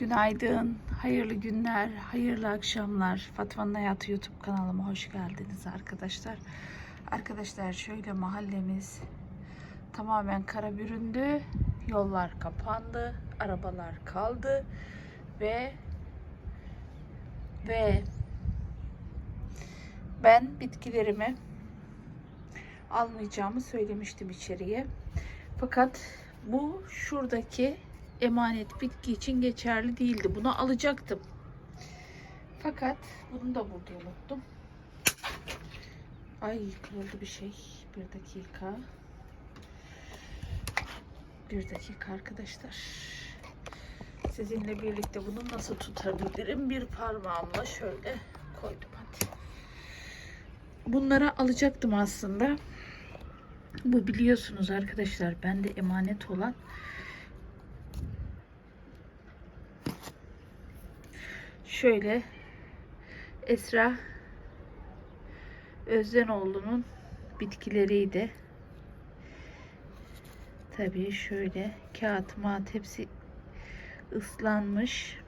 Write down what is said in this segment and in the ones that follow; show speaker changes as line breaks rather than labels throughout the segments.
Günaydın, hayırlı günler, hayırlı akşamlar. Fatma'nın Hayatı YouTube kanalıma hoş geldiniz arkadaşlar. Arkadaşlar şöyle mahallemiz tamamen kara büründü. Yollar kapandı, arabalar kaldı ve ve ben bitkilerimi almayacağımı söylemiştim içeriye. Fakat bu şuradaki emanet bitki için geçerli değildi. Bunu alacaktım. Fakat bunu da burada unuttum. Ay kırıldı bir şey. Bir dakika. Bir dakika arkadaşlar. Sizinle birlikte bunu nasıl tutabilirim? Bir parmağımla şöyle koydum hadi. Bunları alacaktım aslında. Bu biliyorsunuz arkadaşlar bende emanet olan şöyle Esra Özdenoğlu'nun bitkileriydi. Tabii şöyle kağıt mat hepsi ıslanmış.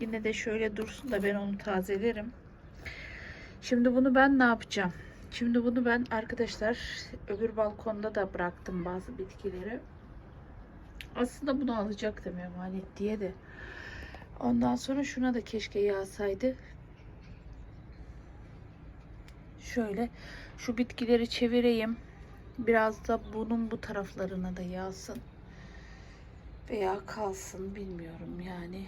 Yine de şöyle dursun da ben onu tazelerim. Şimdi bunu ben ne yapacağım? Şimdi bunu ben arkadaşlar öbür balkonda da bıraktım bazı bitkileri. Aslında bunu alacaktım emanet diye de. Ondan sonra şuna da keşke yağsaydı. Şöyle şu bitkileri çevireyim. Biraz da bunun bu taraflarına da yağsın. Veya kalsın bilmiyorum yani.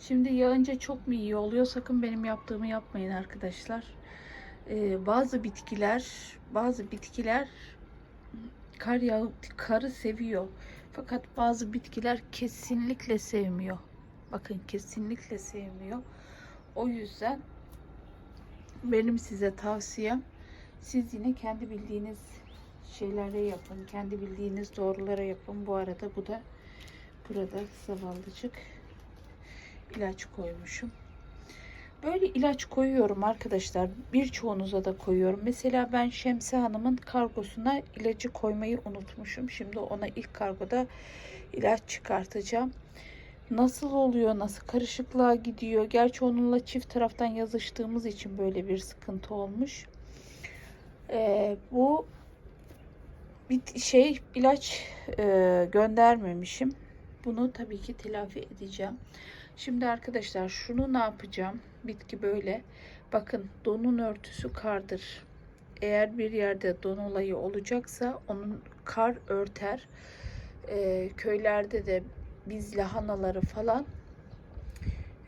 Şimdi yağınca çok mu iyi oluyor? Sakın benim yaptığımı yapmayın arkadaşlar. Ee, bazı bitkiler, bazı bitkiler kar yağı, karı seviyor. Fakat bazı bitkiler kesinlikle sevmiyor. Bakın kesinlikle sevmiyor. O yüzden benim size tavsiyem siz yine kendi bildiğiniz şeylere yapın. Kendi bildiğiniz doğrulara yapın. Bu arada bu da burada zavallıcık ilaç koymuşum. Böyle ilaç koyuyorum arkadaşlar. Birçoğunuza da koyuyorum. Mesela ben Şemsi Hanım'ın kargosuna ilacı koymayı unutmuşum. Şimdi ona ilk kargoda ilaç çıkartacağım. Nasıl oluyor? Nasıl karışıklığa gidiyor? Gerçi onunla çift taraftan yazıştığımız için böyle bir sıkıntı olmuş. Ee, bu bir şey ilaç e, göndermemişim. Bunu tabii ki telafi edeceğim. Şimdi arkadaşlar şunu ne yapacağım? Bitki böyle. Bakın donun örtüsü kardır. Eğer bir yerde don olayı olacaksa onun kar örter. Ee, köylerde de biz lahanaları falan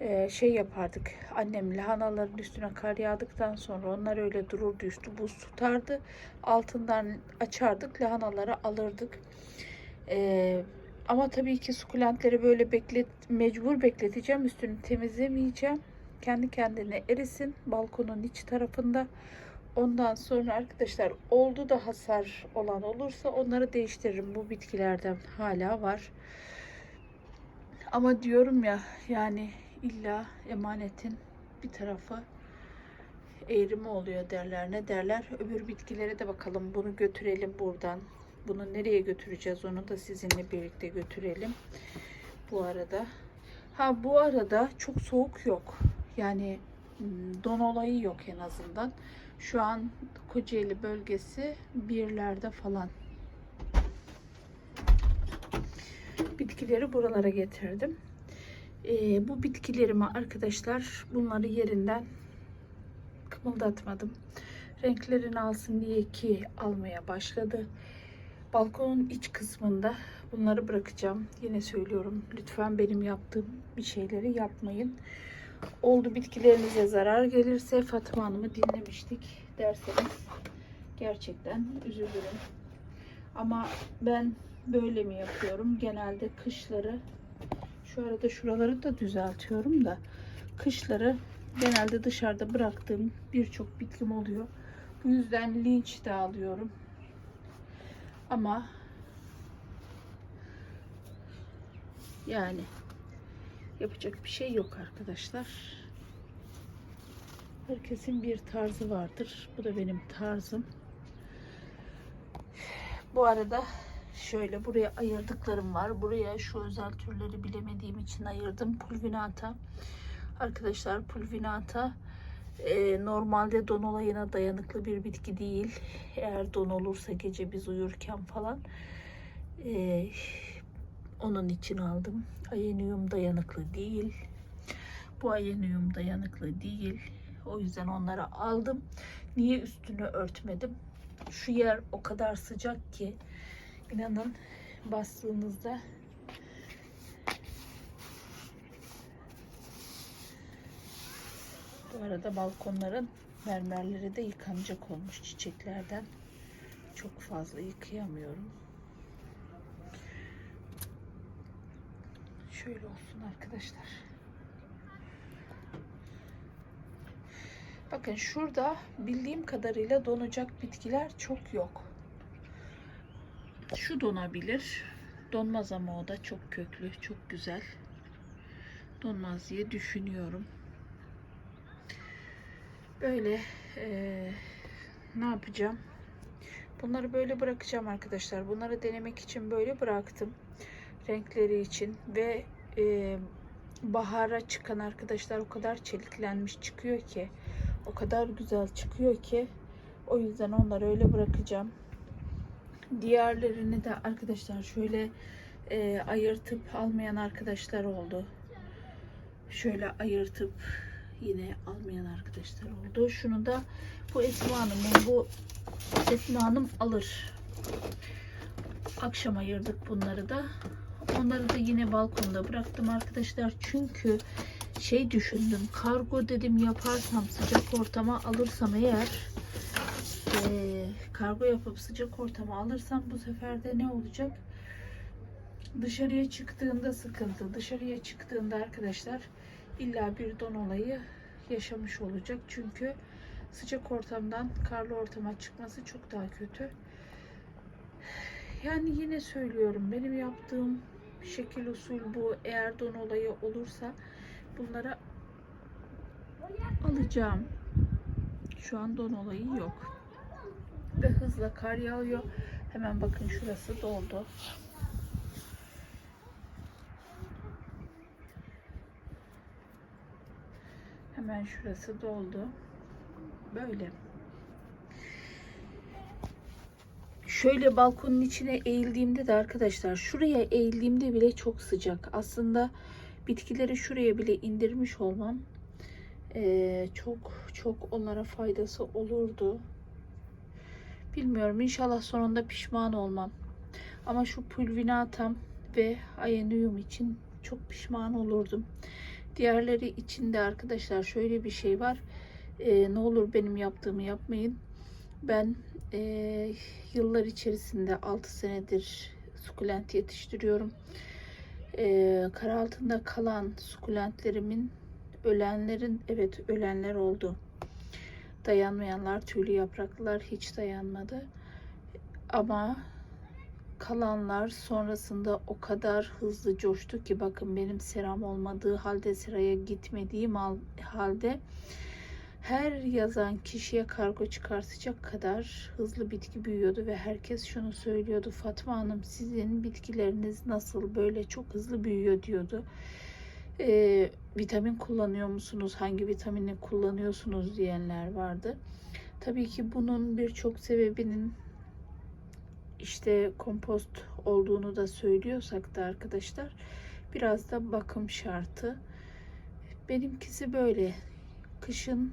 e, şey yapardık. Annem lahanaların üstüne kar yağdıktan sonra onlar öyle dururdu üstü buz tutardı. Altından açardık lahanaları alırdık. Ee, ama tabii ki sukulentleri böyle beklet mecbur bekleteceğim. Üstünü temizlemeyeceğim. Kendi kendine erisin balkonun iç tarafında. Ondan sonra arkadaşlar oldu da hasar olan olursa onları değiştiririm. Bu bitkilerden hala var. Ama diyorum ya yani illa emanetin bir tarafı eğrimi oluyor derler. Ne derler? Öbür bitkilere de bakalım. Bunu götürelim buradan. Bunu nereye götüreceğiz onu da sizinle birlikte götürelim. Bu arada. Ha bu arada çok soğuk yok. Yani hmm, don olayı yok en azından. Şu an Kocaeli bölgesi birlerde falan. Bitkileri buralara getirdim. Ee, bu bitkilerimi arkadaşlar bunları yerinden kımıldatmadım. Renklerini alsın diye ki almaya başladı. Balkonun iç kısmında bunları bırakacağım. Yine söylüyorum lütfen benim yaptığım bir şeyleri yapmayın. Oldu bitkilerinize zarar gelirse Fatma Hanım'ı dinlemiştik derseniz gerçekten üzülürüm. Ama ben böyle mi yapıyorum? Genelde kışları şu arada şuraları da düzeltiyorum da kışları genelde dışarıda bıraktığım birçok bitkim oluyor. Bu yüzden linç de alıyorum. Ama yani yapacak bir şey yok arkadaşlar. Herkesin bir tarzı vardır. Bu da benim tarzım. Bu arada Şöyle buraya ayırdıklarım var. Buraya şu özel türleri bilemediğim için ayırdım. Pulvinata. Arkadaşlar pulvinata e, normalde don olayına dayanıklı bir bitki değil. Eğer don olursa gece biz uyurken falan e, onun için aldım. Ayenyum dayanıklı değil. Bu ayenyum dayanıklı değil. O yüzden onları aldım. Niye üstünü örtmedim? Şu yer o kadar sıcak ki inanın bastığınızda arada balkonların mermerleri de yıkanacak olmuş çiçeklerden. Çok fazla yıkayamıyorum. Şöyle olsun arkadaşlar. Bakın şurada bildiğim kadarıyla donacak bitkiler çok yok. Şu donabilir. Donmaz ama o da çok köklü, çok güzel. Donmaz diye düşünüyorum. Böyle eee, ne yapacağım? Bunları böyle bırakacağım arkadaşlar. Bunları denemek için böyle bıraktım. Renkleri için ve eee, bahara çıkan arkadaşlar o kadar çeliklenmiş çıkıyor ki o kadar güzel çıkıyor ki o yüzden onları öyle bırakacağım. Diğerlerini de arkadaşlar şöyle e, ayırtıp almayan arkadaşlar oldu. Şöyle ayırtıp yine almayan arkadaşlar oldu. Şunu da bu Esma Hanım'ın bu Esma Hanım alır. Akşam ayırdık bunları da. Onları da yine balkonda bıraktım arkadaşlar. Çünkü şey düşündüm. Kargo dedim yaparsam sıcak ortama alırsam eğer eee, kargo yapıp sıcak ortama alırsam bu sefer de ne olacak? Dışarıya çıktığında sıkıntı. Dışarıya çıktığında arkadaşlar illa bir don olayı yaşamış olacak. Çünkü sıcak ortamdan karlı ortama çıkması çok daha kötü. Yani yine söylüyorum benim yaptığım şekil usul bu. Eğer don olayı olursa bunlara alacağım. Şu an don olayı yok. Ve hızla kar yağıyor. Hemen bakın şurası doldu. Hemen şurası doldu. Böyle. Şöyle balkonun içine eğildiğimde de arkadaşlar şuraya eğildiğimde bile çok sıcak. Aslında bitkileri şuraya bile indirmiş olmam eee, çok çok onlara faydası olurdu. Bilmiyorum inşallah sonunda pişman olmam. Ama şu pulvinatam ve ayenyum için çok pişman olurdum. Diğerleri için de arkadaşlar şöyle bir şey var. Eee, ne olur benim yaptığımı yapmayın. Ben eee, yıllar içerisinde 6 senedir sukulent yetiştiriyorum. Eee kar altında kalan sukulentlerimin ölenlerin evet ölenler oldu. Dayanmayanlar tüylü yapraklılar hiç dayanmadı. Ama kalanlar sonrasında o kadar hızlı coştu ki bakın benim seram olmadığı halde seraya gitmediğim hal- halde her yazan kişiye kargo çıkartacak kadar hızlı bitki büyüyordu ve herkes şunu söylüyordu Fatma Hanım sizin bitkileriniz nasıl böyle çok hızlı büyüyor diyordu. Ee, vitamin kullanıyor musunuz? Hangi vitamini kullanıyorsunuz diyenler vardı. Tabii ki bunun birçok sebebinin işte kompost olduğunu da söylüyorsak da arkadaşlar biraz da bakım şartı. Benimkisi böyle. Kışın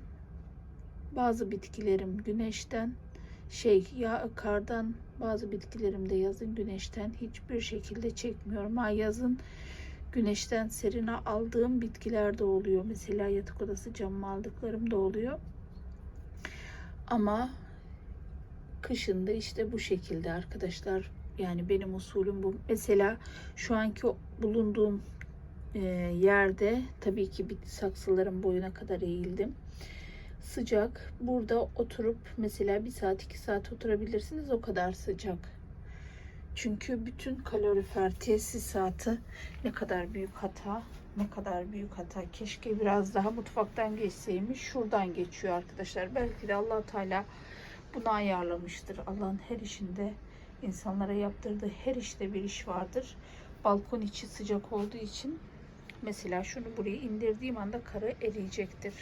bazı bitkilerim güneşten şey ya kardan bazı bitkilerim de yazın güneşten hiçbir şekilde çekmiyorum. Ha yazın güneşten serine aldığım bitkiler de oluyor. Mesela yatak odası camı aldıklarım da oluyor. Ama kışında işte bu şekilde arkadaşlar. Yani benim usulüm bu. Mesela şu anki bulunduğum e, yerde tabii ki bitki saksıların boyuna kadar eğildim. Sıcak. Burada oturup mesela bir saat iki saat oturabilirsiniz. O kadar sıcak. Çünkü bütün kalorifer tesisatı ne kadar büyük hata. Ne kadar büyük hata. Keşke biraz daha mutfaktan geçseymiş. Şuradan geçiyor arkadaşlar. Belki de allah Teala bunu ayarlamıştır. Allah'ın her işinde insanlara yaptırdığı her işte bir iş vardır. Balkon içi sıcak olduğu için mesela şunu buraya indirdiğim anda karı eriyecektir.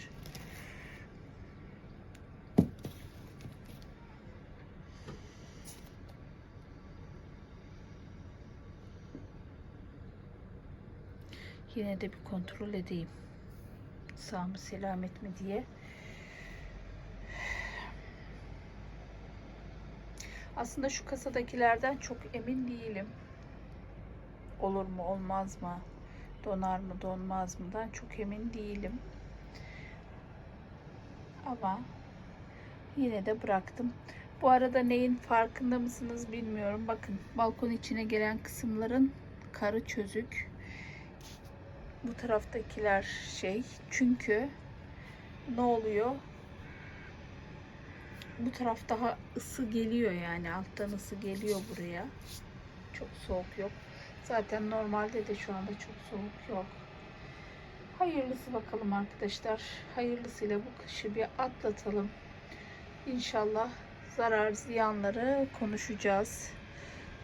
Yine de bir kontrol edeyim. Sağ mı selamet mi diye. Aslında şu kasadakilerden çok emin değilim. Olur mu olmaz mı? Donar mı donmaz mıdan çok emin değilim. Ama yine de bıraktım. Bu arada neyin farkında mısınız bilmiyorum. Bakın balkon içine gelen kısımların karı çözük. Bu taraftakiler şey. Çünkü ne oluyor? Bu taraf daha ısı geliyor yani alttan ısı geliyor buraya. Çok soğuk yok. Zaten normalde de şu anda çok soğuk yok. Hayırlısı bakalım arkadaşlar. Hayırlısıyla bu kışı bir atlatalım. İnşallah zarar ziyanları konuşacağız.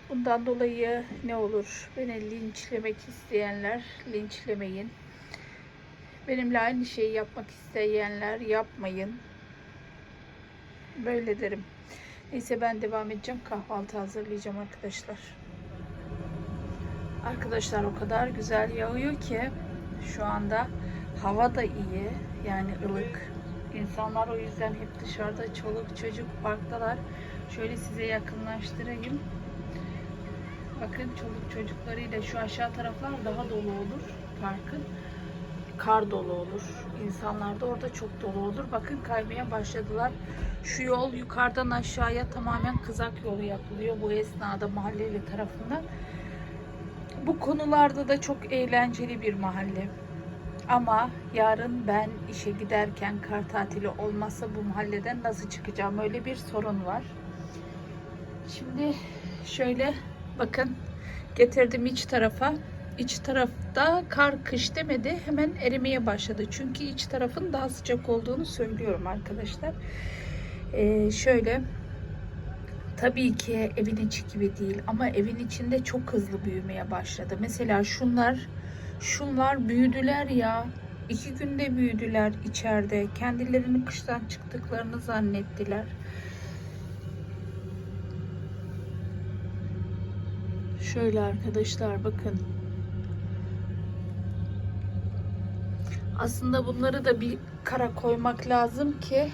Bundan dolayı ne olur? Beni linçlemek isteyenler linçlemeyin. Benimle aynı şeyi yapmak isteyenler yapmayın. Böyle derim. Neyse ben devam edeceğim. Kahvaltı hazırlayacağım arkadaşlar. Arkadaşlar o kadar güzel yağıyor ki şu anda hava da iyi. Yani ılık. İnsanlar o yüzden hep dışarıda çoluk çocuk parktalar. Şöyle size yakınlaştırayım. Bakın çoluk çocuklarıyla şu aşağı taraflar daha dolu olur parkın. Kar dolu olur. İnsanlar da orada çok dolu olur. Bakın kaymaya başladılar. Şu yol yukarıdan aşağıya tamamen kızak yolu yapılıyor bu esnada mahalleli tarafından. Bu konularda da çok eğlenceli bir mahalle. Ama yarın ben işe giderken kar tatili olmazsa bu mahalleden nasıl çıkacağım? Öyle bir sorun var. Şimdi şöyle bakın getirdim iç tarafa. İç tarafta kar kış demedi hemen erimeye başladı. Çünkü iç tarafın daha sıcak olduğunu söylüyorum arkadaşlar. Ee, şöyle tabii ki evin içi gibi değil ama evin içinde çok hızlı büyümeye başladı. Mesela şunlar şunlar büyüdüler ya. İki günde büyüdüler içeride. Kendilerini kıştan çıktıklarını zannettiler. Şöyle arkadaşlar bakın. Aslında bunları da bir kara koymak lazım ki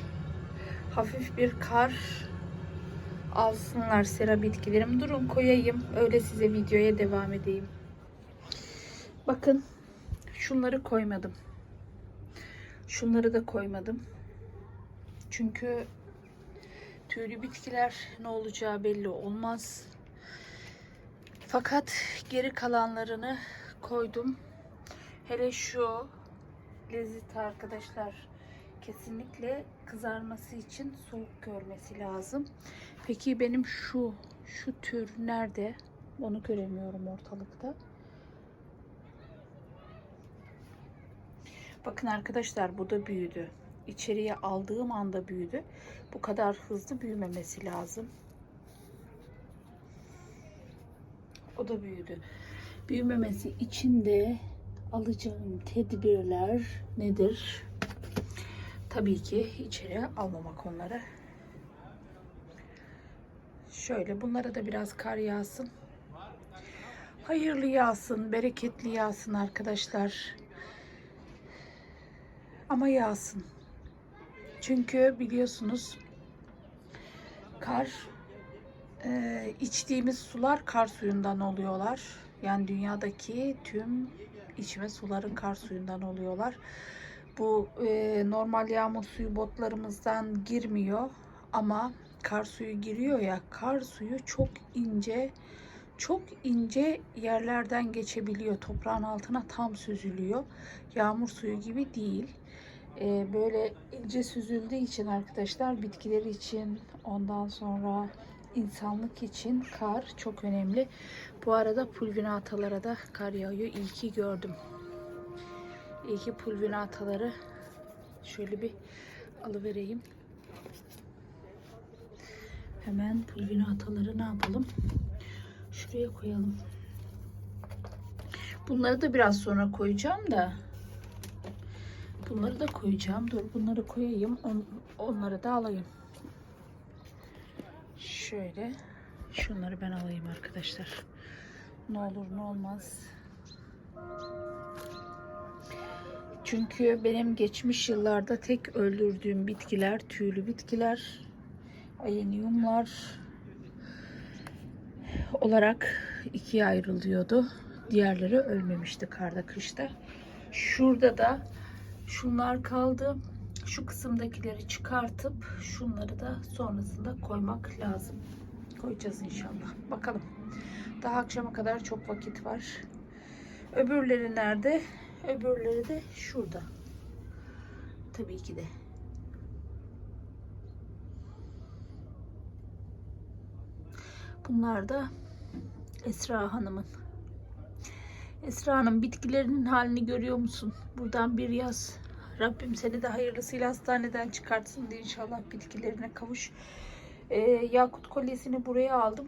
hafif bir kar alsınlar sera bitkilerim. Durun koyayım. Öyle size videoya devam edeyim. Bakın şunları koymadım. Şunları da koymadım. Çünkü tüylü bitkiler ne olacağı belli olmaz. Fakat geri kalanlarını koydum. Hele şu lezzet arkadaşlar kesinlikle kızarması için soğuk görmesi lazım. Peki benim şu şu tür nerede? Onu göremiyorum ortalıkta. Bakın arkadaşlar bu da büyüdü. İçeriye aldığım anda büyüdü. Bu kadar hızlı büyümemesi lazım. O da büyüdü. Büyümemesi için de alacağım tedbirler nedir? Tabii ki içeri almamak onları. Şöyle bunlara da biraz kar yağsın. Hayırlı yağsın, bereketli yağsın arkadaşlar. Ama yağsın. Çünkü biliyorsunuz kar e, içtiğimiz sular kar suyundan oluyorlar. Yani dünyadaki tüm içme suların kar suyundan oluyorlar. Bu e, normal yağmur suyu botlarımızdan girmiyor ama kar suyu giriyor ya kar suyu çok ince çok ince yerlerden geçebiliyor. Toprağın altına tam süzülüyor. Yağmur suyu gibi değil. E, böyle ince süzüldüğü için arkadaşlar bitkiler için ondan sonra insanlık için kar çok önemli. Bu arada pulvinatalara da kar yağıyor. İyi ki gördüm. İyi ki pulvinataları şöyle bir alıvereyim. Hemen pulvinataları ne yapalım? Şuraya koyalım. Bunları da biraz sonra koyacağım da. Bunları da koyacağım. Dur bunları koyayım. On, onları da alayım. Şöyle. Şunları ben alayım arkadaşlar. Ne olur ne olmaz. Çünkü benim geçmiş yıllarda tek öldürdüğüm bitkiler tüylü bitkiler, ayenyumlar olarak ikiye ayrılıyordu. Diğerleri ölmemişti karda kışta. Şurada da şunlar kaldı. Şu kısımdakileri çıkartıp şunları da sonrasında koymak lazım. Koyacağız inşallah. Bakalım. Daha akşama kadar çok vakit var. Öbürleri nerede? Öbürleri de şurada. Tabii ki de. Bunlar da Esra Hanım'ın. Esra Hanım bitkilerinin halini görüyor musun? Buradan bir yaz. Rabbim seni de hayırlısıyla hastaneden çıkartsın diye inşallah bitkilerine kavuş. Ee, yakut kolyesini buraya aldım.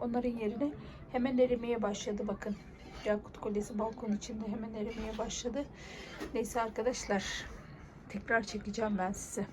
Onların yerine hemen erimeye başladı bakın. Yakut kolyesi balkon içinde hemen erimeye başladı. Neyse arkadaşlar tekrar çekeceğim ben size.